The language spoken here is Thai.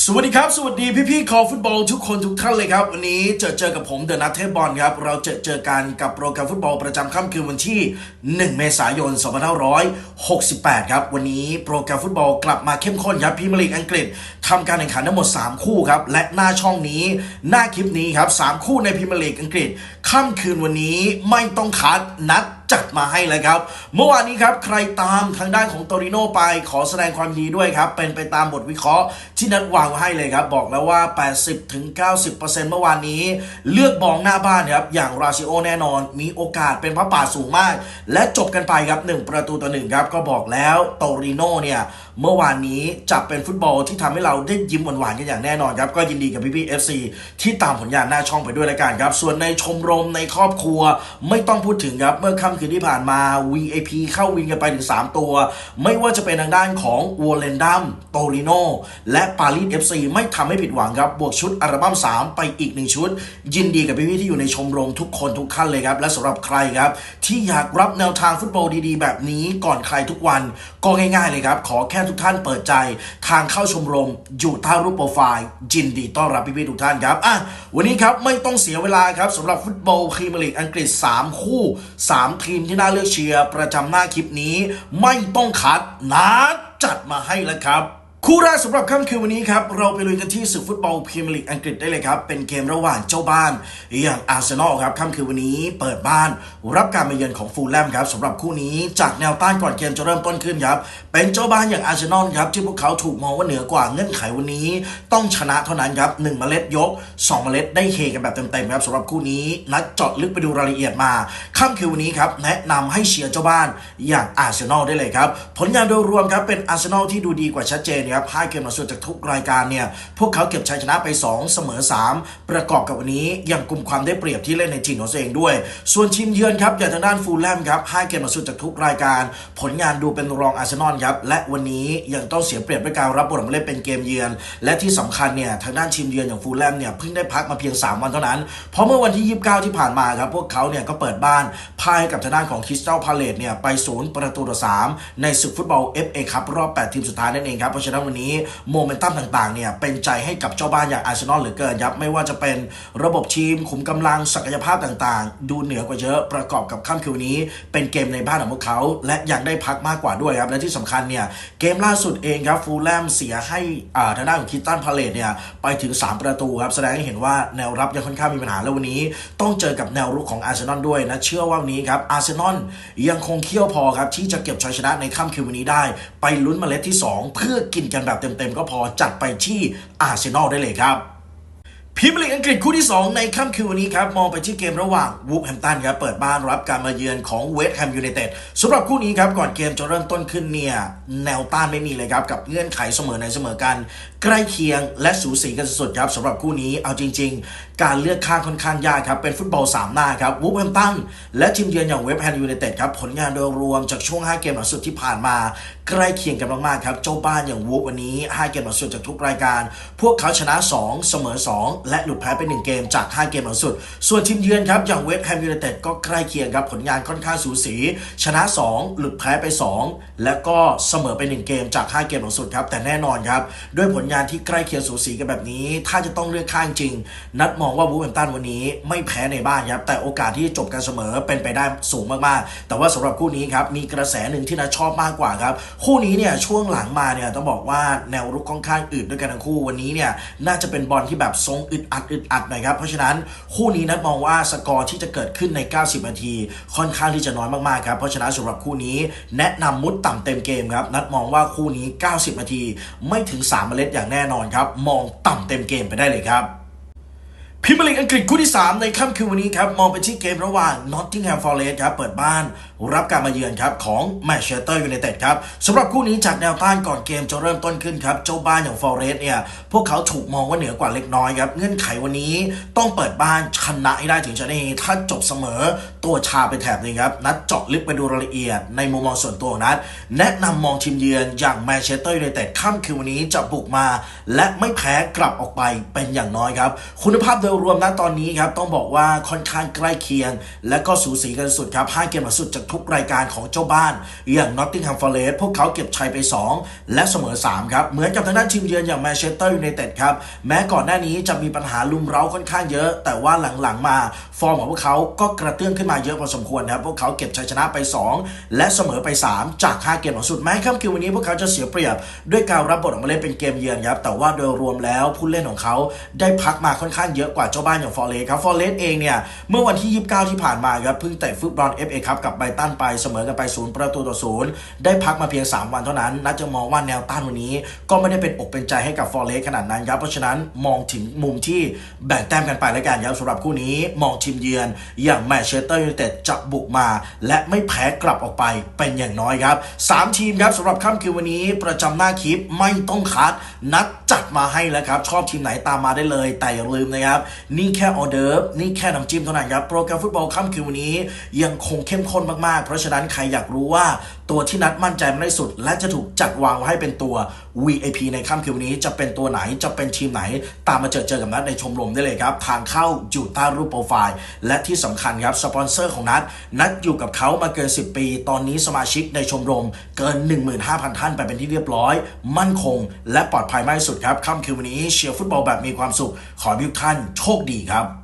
สวัสดีครับ สวัสดีพี่ๆคอฟุตบอลทุกคนทุกท่านเลยครับ วันนี้เจอเจอกับผมเดอะนัทเทบอลครับ เราเจอเจอกันกับโปรแกรมฟุตบอลประจำค่ำคืนวันที่ 1 เมษายน 2568 ครับ วันนี้โปรแกรมฟุตบอลกลับมาเข้มข้นครับพรีเมียร์ลีกอังกฤษทำการแข่งขันทั้งหมด 3 คู่ครับ และหน้าช่องนี้หน้าคลิปนี้ครับ 3 คู่ในพรีเมียร์ลีกอังกฤษค่ำคืนวันนี้ไม่ต้องคัดนัด จัดมาให้เลยครับ เมื่อวานนี้ครับใครตามทางด้านของโตริโนไปขอแสดงความยินดีด้วยครับ เป็นไปตามบทวิเคราะห์ที่นัดวางให้เลยครับ บอกแล้วว่า 80-90%เมื่อวานนี้ เลือกบองหน้าบ้านครับ อย่างราซิโอแน่นอน มีโอกาสเป็นพระป่าสูงมาก และจบกันไปครับ 1 ประตูต่อหนึ่งครับ ก็บอกแล้วโตริโนเนี่ย เมื่อวานนี้จะเป็นฟุตบอลที่ทำให้เราได้ยิ้มหวานๆกันอย่างแน่นอนครับ ก็ยินดีกับพี่พี่เอฟซีที่ตามผลงานหน้าช่องไปด้วยละกันครับ ส่วนในชมรมในครอบครัวไม่ต้องพูดถึงครับเมื่อค่ำคืนที่ผ่านมา VIP เข้าวินกันไปถึง 3 ตัว ไม่ว่าจะเป็นทางด้านของวอลเลนดัมโตริโนและปารีส FC ไม่ทำให้ผิดหวังครับ บวกชุดอัลบั้ม 3 ไปอีกหนึ่งชุด ยินดีกับพี่ๆที่อยู่ในชมรมทุกคนทุกท่านเลยครับ และสำหรับใครครับ ที่อยากรับแนวทางฟุตบอลดีๆ แบบนี้ก่อนใครทุกวัน ก็ง่ายๆเลยครับ ขอแค่ทุกท่านเปิดใจ ทางเข้าชมรมอยู่ใต้รูปโปรไฟล์ยินดีต้อนรับพี่ๆทุกท่านครับอะวันนี้ครับไม่ต้องเสียเวลาครับสำหรับฟุตบอลพรีเมียร์ลีกอังกฤษ 3 คู่ 3ทีมที่น่าเลือกเชียร์ประจำหน้าคลิปนี้ ไม่ต้องคัดนะจัดมาให้แล้วครับ คู่แรกสำหรับค่ำคืนวันนี้ครับเราไปลุยกันที่ศึกฟุตบอลพรีเมียร์ลีกอังกฤษได้เลยครับ เป็นเกมระหว่างเจ้าบ้านอย่างอาร์เซนอลครับค่ำคืนวันนี้เปิดบ้านรับการมาเยือนของฟูลแลมครับสำหรับคู่นี้จากแนวต้านก่อนเกมจะเริ่มต้นขึ้นครับ เป็นเจ้าบ้านอย่างอาร์เซนอลครับที่พวกเขาถูกมองว่าเหนือกว่าเงื่อนไขวันนี้ ต้องชนะเท่านั้นครับหนึ่งเมล็ดยกสองเมล็ดได้เฮกันแบบเต็มๆครับสำหรับคู่นี้นัดเจาะลึกไปดูรายละเอียดมาค่ำคืนวันนี้ครับแนะนำให้เชียร์เจ้าบ้านอย่างอาร์เซนอลได้เลยครับผลงานโดยรวมครับเป็นอาร์เซนอลที่ดูดีกว่าชัดเจนครับห้าเกมมาสุดจากทุกรายการเนี่ยพวกเขาเก็บชัยชนะไป 2 เสมอ 3 ประกอบกับวันนี้ยังกลุ่มความได้เปรียบที่เล่นในจีนของตัวเองด้วย ส่วนทีมเยือนครับอย่างทางด้านฟูลแลมครับห้าเกมมาสุดจากทุกรายการ ผลงานดูเป็นรองอาร์เซนอลครับและวันนี้ยังต้องเสียเปรียบด้วยการรับบทมาเล่นเป็นเกมเยือน และที่สำคัญเนี่ยทางด้านทีมเยือนอย่างฟูลแลมเนี่ยเพิ่งได้พักมาเพียง 3 วันเท่านั้น เพราะเมื่อวันที่ 29 ที่ผ่านมาครับพวกเขาเนี่ยก็เปิดบ้านพ่ายให้กับทางด้านของคริสตัลพาเลตเนี่ยไปศูนย์ประตูต่อ3ในศึกฟุตบอล FA ครับรอบ 8 ทีมสุดท้ายนั่นเองครับเพราะฉะนั้นวันนี้โมเมนตัมต่างๆเนี่ยเป็นใจให้กับเจ้าบ้านอย่างอาร์เซนอลเหลือเกินครับไม่ว่าจะเป็นระบบทีมขุมกำลังศักยภาพต่างๆ ดูเหนือกว่าเยอะประกอบกับค่ำคืนนี้ เป็นเกมในบ้านของพวกเขา และยังได้พักมากกว่าด้วยครับและที่สำคัญเนี่ยเกมล่าสุดเองครับฟูลแลมเสียให้อ่าทางด้านของคิตตันพาเลตเนี่ยไปถึง 3 ประตูครับแสดงให้เห็นว่าแนวรับยังค่อนข้างมีปัญหาแล้ววันนี้ ต้องเจอกับแนวรุกของอาร์เซนอลด้วยนะเชื่อว่าวันนี้ครับอาร์เซนอลยังคงเคี่ยวพอครับที่จะเก็บชัยชนะในค่ำคืนวันนี้ได้ ไปลุ้นเมล็ดที่ 2 เพื่อกินกันแบบเต็มๆก็พอจัดไปที่อาร์เซนอลได้เลยครับ พรีเมียร์ลีกอังกฤษคู่ที่ 2 ในค่ำคืนวันนี้ครับ มองไปที่เกมระหว่างวูฟแฮมตันครับ เปิดบ้านรับการมาเยือนของเวสต์แฮมยูไนเต็ดสำหรับคู่นี้ครับ ก่อนเกมจะเริ่มต้นขึ้นเนี่ย แนวต้านไม่มีเลยครับ กับเงื่อนไขเสมอในเสมอกัน ใกล้เคียงและสูสีกันสุดๆครับสำหรับคู่นี้เอาจริง ๆ การเลือกข้างค่อนข้างยากครับ เป็นฟุตบอล3หน้าครับวูฟแฮมตันและทีมเยือนอย่างเวสต์แฮมยูไนเต็ดครับผลงานโดยรวมจากช่วง 5 เกมหลังสุดที่ผ่านมา ใกล้เคียงกันมากๆครับเจ้าบ้านอย่างวูฟวันนี้ 5 เกมหลังสุดจากทุกรายการ พวกเขาชนะ 2 เสมอ 2และหลุดแพ้ไป1เกมจาก 5 เกมหลังสุด ส่วนทีมเยือนครับอย่างเวสต์แฮมยูไนเต็ดก็ใกล้เคียงครับผลงานค่อนข้างสูสี ชนะ 2 หลุดแพ้ไป 2 และก็เสมอไป 1 เกมจาก 5 เกมหลังสุดครับแต่แน่นอนครับด้วยผลงานที่ใกล้เคียงสูสีกันแบบนี้ ถ้าจะต้องเลือกข้างจริง นัดมองว่าวูฟแฮมตันวันนี้ไม่แพ้ในบ้านครับแต่โอกาสที่จะจบกันเสมอเป็นไปได้สูงมากๆ แต่ว่าสำหรับคู่นี้ครับมีกระแสหนึ่งที่นัดชอบมากกว่าครับคู่นี้เนี่ยช่วงหลังมาเนี่ยต้องบอกว่าแนวรุกค่อนข้างอึดด้วยกันทั้งคู่วันนี้เนี่ยน่าจะเป็นบอลที่แบบทรงอึดอัดอึดอัดหน่อยครับ เพราะฉะนั้นคู่นี้นัดมองว่าสกอร์ที่จะเกิดขึ้นใน 90 นาที ค่อนข้างที่จะน้อยมากๆครับ เพราะฉะนั้นสำหรับคู่นี้แนะนำมุดต่ำเต็มเกมครับ นัดมองว่าคู่นี้ 90 นาที ไม่ถึง3เมล็ดอย่างแน่นอนครับ มองต่ำเต็มเกมไปได้เลยครับ พรีเมียร์ลีกอังกฤษคู่ที่ 3 ในค่ำคืนวันนี้ครับ มองไปที่เกมระหว่าง Nottingham Forest ครับ เปิดบ้านรับการมาเยือนครับของ Manchester United ครับสำหรับคู่นี้จากแนวต้านก่อนเกมจะเริ่มต้นขึ้นครับ เจ้าบ้านอย่าง Forest เนี่ย พวกเขาถูกมองว่าเหนือกว่าเล็กน้อยครับ เงื่อนไขวันนี้ต้องเปิดบ้านชนะให้ได้ถึงจะได้ถ้าจบเสมอตัวชาไปแถบนึงครับนัดเจาะลึกไปดูรายละเอียดในมุมมองส่วนตัวของนัดแนะนำมองทีมเยือนอย่าง Manchester United ค่ำคืนวันนี้จะบุกมา และไม่แพ้กลับออกไปเป็นอย่างน้อยครับ คุณภาพโดยยรวมณตอนนี้ครับต้องบอกว่าค่อนข้างใกล้เคียง และก็สูสีกันสุดครับ5เกมหลังสุดจากทุกรายการของเจ้าบ้าน อย่าง Nottingham Forest พวกเขาเก็บชัยไป 2 และเสมอ 3 ครับ เหมือนกับทางด้านทีมเยือนอย่างแมนเชสเตอร์ยูไนเต็ดครับ แม้ก่อนหน้านี้จะมีปัญหาลุมเร้าค่อนข้างเยอะ แต่ว่าหลังๆมา ฟอร์มของพวกเขาก็กระเตื้องขึ้นมาเยอะพอสมควรครับพวกเขาเก็บชัยชนะไป 2 และเสมอไป 3 จาก 5 เกมหลังสุดแม้ค่ำคืนวันนี้พวกเขาจะเสียเปรียบ ด้วยการรับบทออกมาเล่นเป็นเกมเยือนครับแต่ว่าโดยรวมแล้วผู้เล่นของเขาได้พักมาค่อนข้างเยอะกว่าเจ้าบ้านอย่างฟอร์เรสครับฟอร์เรสเองเนี่ยเมื่อวันที่ 29 ที่ผ่านมาครับเพิ่งเตะฟุตบอล FA ครับกับไบตันไปเสมอกันไปศูนย์ประตูต่อศูนย์ได้พักมาเพียง 3 วันเท่านั้นนัดจะมองว่าแนวต้านวันนี้ ก็ไม่ได้เป็นอกเป็นใจให้กับฟอร์เรสขนาดนั้นครับเพราะฉะนั้นมองถึงมุมที่แบ่งแต้มกันไปแล้วกันครับสำหรับคู่นี้มองทีมเยือน อย่างแมนเชสเตอร์ยูไนเต็ดจะบุกมา และไม่แพ้กลับออกไปเป็นอย่างน้อยครับสามทีมครับสำหรับค่ำคืนวันนี้ประจำหน้าคลิปไม่ต้องคัดนัดจัดมาให้แล้วครับ ชอบทีมไหนตามมาได้เลย แต่อย่าลืมนะครับนี่แค่ออเดิร์ฟนี่แค่น้ำจิ้มเท่านั้นครับ โปรแกรมฟุตบอลค่ำคืนวันนี้ยังคงเข้มข้นมากๆ เพราะฉะนั้นใครอยากรู้ว่าตัวที่นัดมั่นใจมากที่สุด และจะถูกจัดวางไว้ให้เป็นตัว VIP ในค่ำคืนวันนี้จะเป็นตัวไหนจะเป็นทีมไหน ตามมาเจอเจอกับนัดในชมรมได้เลยครับทางเข้าอยู่ใต้รูปโปรไฟล์ และที่สำคัญครับสปอนเซอร์ของนัดนัดอยู่กับเขามาเกิน 10 ปี ตอนนี้สมาชิกในชมรมเกิน 15,000 ท่านไปเป็นที่เรียบร้อย มั่นคง และปลอดภัยมากที่สุดครับค่ำคืนวันนี้เชียร์ฟุตบอลแบบมีความสุข ขอให้ทุกท่านโชคดีครับ